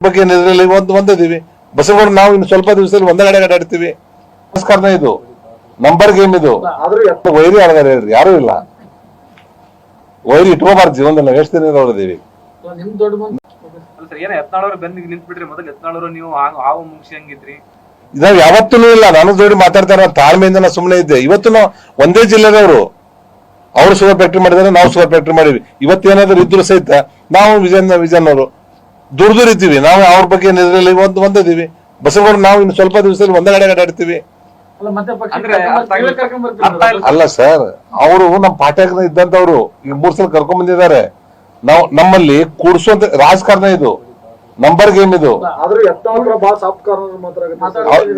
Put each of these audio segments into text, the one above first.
ಬಗ್ಗೆ ಇದರಲ್ಲಿ ಒಂದು ಒಂದಿದೀವಿ ಬಸವಗೌಡ ನಾವು ಇನ್ನು ಸ್ವಲ್ಪ ದಿವಸದಲ್ಲಿ ಒಂದೇ ಕಡೆ ಅಡ್ಡಾಡ್ತೀವಿ ನಮಸ್ಕಾರನ ಇದು. ನಂಬರ್ ಗೇಮ್ ಇದು. ವೈರಿ ಆಡದಾರೆ ಯಾರು ಇಲ್ಲ. ವೈರಿ ಇಟ್ಕೋಬಾರ್ದು ಜೀವನದಲ್ಲಿ ಎಷ್ಟು ದಿನ ಹೊಡೆದೀವಿ ಯಾವತ್ತೂ ಇಲ್ಲ ನಾನು ಜೋಡಿ ಮಾತಾಡ್ತಾರ ತಾಳ್ಮೆಯಿಂದ ಸುಮ್ಮನೆ ಇದ್ದೆ. ಇವತ್ತು ನಾವು ಒಂದೇ ಜಿಲ್ಲೆದವರು. ಅವ್ರು ಸುಗರ್ ಫ್ಯಾಕ್ಟ್ರಿ ಮಾಡಿದಾರೆ ನಾವು ಸುಗರ್ ಫ್ಯಾಕ್ಟ್ರಿ ಮಾಡಿವಿ ಇವತ್ತೇನಾದ್ರು ಇದ್ರು ಸಹಿತ ನಾವು ವಿಜಯನ್ ವಿಜಯನ್ ಅವರು ದೂರ ದೂರ ಇದ್ದೀವಿ ನಾವು ಅವ್ರ ಬಗ್ಗೆ ಇದರಲ್ಲಿ ಒಂದು ಒಂದಿದೀವಿ ಬಸವಗೌಡ ನಾವು ಇನ್ನು ಸ್ವಲ್ಪ ದಿವಸದಲ್ಲಿ ಒಂದೇ ಕಡೆ ಅಡ್ಡಾಡ್ತೀವಿ ಅಲ್ಲ ಸರ್ ಅವರು ನಮ್ಮ ಪಾಠ್ಯಾಗ ಇದ್ದಂತವ್ರು ಈಗ ಮೂರ್ ಸಲ ಕರ್ಕೊಂಡ್ ಬಂದಿದ್ದಾರೆ. ನಾವು ನಮ್ಮಲ್ಲಿ ಕೂಡ್ಸುವಂತ ರಾಜಕಾರಣ ಇದು. ನಂಬರ್ ಗೇಮ್ ಇದು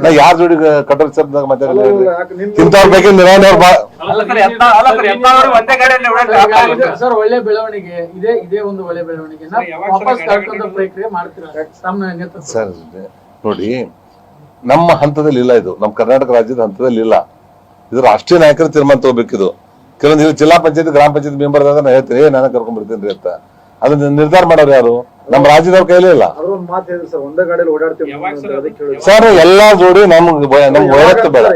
ನಾ ಯಾರ ಜೋಡಿ ಕಟರ್ ಶಬ್ದಾಗ ಮಾತಾಡಲ್ಲ ಇಂಥವ್ರ ಬಗ್ಗೆ ನಿರ್ವಹಣೆಯವ್ರು ಬಾ ಸರ್ ಒಳ್ಳೆ ಬೆಳವಣಿಗೆ. ಇದೆ ಇದೇ ಒಂದು ಒಳ್ಳೆ ಬೆಳವಣಿಗೆ. ಪ್ರಕ್ರಿಯೆ ಮಾಡ್ತೀರಾ? ಸರ್ ನೋಡಿ ನಮ್ಮ ಹಂತದಲ್ಲಿ ಇಲ್ಲ ಇದು. ನಮ್ಮ ಕರ್ನಾಟಕ ರಾಜ್ಯದ ಹಂತದಲ್ಲಿ ಇಲ್ಲ. ಇದು ರಾಷ್ಟ್ರೀಯ ನಾಯಕರು ತೀರ್ಮಾನ ತಗೋಬೇಕಿದು. ಕೆಲವೊಂದು ಇಲ್ಲಿ ಜಿಲ್ಲಾ ಪಂಚಾಯತ್ ಗ್ರಾಮ ಪಂಚಾಯತ್ ಮೆಂಬರ್ ನಾನು ಹೇಳ್ತೀನಿ ನಾನು ಕರ್ಕೊಂಡ್ ಬರ್ತೀನಿ ಅಂತ. ಅದನ್ನ ನಿರ್ಧಾರ ಮಾಡೋರು ಯಾರು? ನಮ್ಮ ರಾಜ್ಯದವ್ರ ಕೈಲಿ ಇಲ್ಲ. ಸರ್ ಎಲ್ಲಾ ಜೋಡಿ ನಮ್ಗೆ ನಮ್ಗೆ ವಯಸ್ಸು ಬೇಡ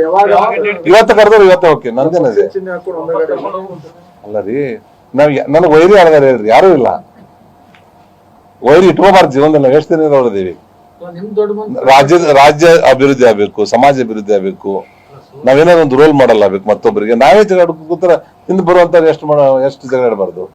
ಇವತ್ತು ಕರೆದ್ರೆ ಇವತ್ತು ಒಂದೇ ಗಾಡಿ ಅಲ್ಲ ರೀ ನಾವ್ ನನಗೆ ವೈರಿ ಆಡಗಾರ ಹೇಳ್ರಿ ಯಾರು ಇಲ್ಲ. ವೈರಿ ಇಟ್ಕೋಬಾರ್ದು ಜೀವನದಲ್ಲಿ ಎಷ್ಟು ದಿನ ನೋಡಿದೀವಿ. ರಾಜ್ಯದ ರಾಜ್ಯ ಅಭಿವೃದ್ಧಿ ಆಗ್ಬೇಕು ಸಮಾಜ ಅಭಿವೃದ್ಧಿ ಆಗ್ಬೇಕು. ನಾವೇನಾದ್ರು ಒಂದು ರೋಲ್ ಮಾಡಲ್ಲ ಆಗ್ಬೇಕು ಮತ್ತೊಬ್ಬರಿಗೆ ನಾವೇ ಜಗಳ ಕೂತರ ಹಿಂದೆ ಬರುವಂತ ಎಷ್ಟು ಮಾಡ ಎಷ್ಟು ಜಗಳ ಆಡಬಾರ್ದು